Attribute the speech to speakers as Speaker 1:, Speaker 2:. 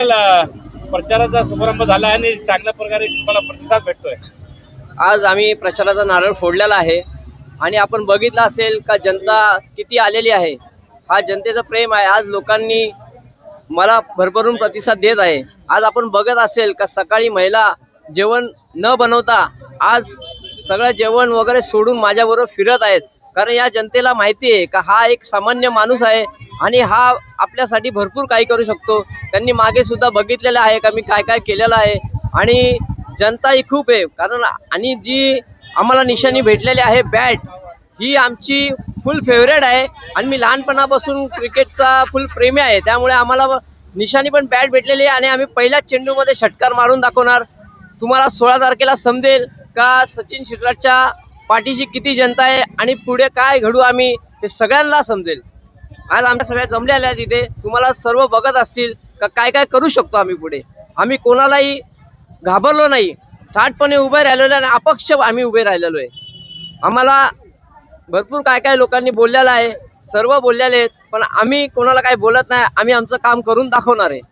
Speaker 1: प्रचाराचा शुभारंभ झाला आणि चांगल्या प्रकारे तुम्हाला प्रतिसाद भेटतोय.
Speaker 2: आज आम्ही प्रचाराचा नारळ फोडलेला आहे. आणि आपण बघितलं असेल का जनता किती आलेली आहे. हा जनतेचं प्रेम आहे. आज लोकांनी मला भरभरून प्रतिसाद देत आहे. आज आपण बघत असेल का सकाळी महिला जेवण न बनवता आज सगळं जेवण वगैरे सोडून माझ्याबरोबर फिरत आहेत. कारण या जनतेला माहिती आहे का हा एक सामान्य माणूस आहे आणि हा आपल्यासाठी भरपूर काही करू शकतो. त्यांनी मागे सुद्धा बघितलेलं आहे का मी काय काय केलेलं आहे. आणि जनता ही खूप आहे. कारण आणि जी आम्हाला निशाणी भेटलेली आहे बॅट ही आमची फुल फेवरेट आहे. आणि मी लहानपणापासून क्रिकेटचा फुल प्रेमी आहे. त्यामुळे आम्हाला निशाणी पण बॅट भेटलेली आहे आणि आम्ही पहिल्याच चेंडूमध्ये षटकार मारून दाखवणार. तुम्हाला सोळा तारखेला समजेल का सचिन शिरराटच्या पाठीशी किती जनता आहे आणि पुढे काय घडू आम्ही हे सगळ्यांना समजेल. आज आमच्या सगळ्या जमलेल्या आहेत इथे तुम्हाला सर्व बघत असतील का काय काय करू शकतो आम्ही पुढे. आम्ही कोणालाही घाबरलो नाही. थाटपणे उभे राहिलेलो आणि अपक्ष आम्ही उभे राहिलेलो आहे. आम्हाला भरपूर काय काय लोकांनी बोललेलं आहे. सर्व बोललेले आहेत पण आम्ही कोणाला काही बोलत नाही. आम्ही आमचं काम करून दाखवणार आहे.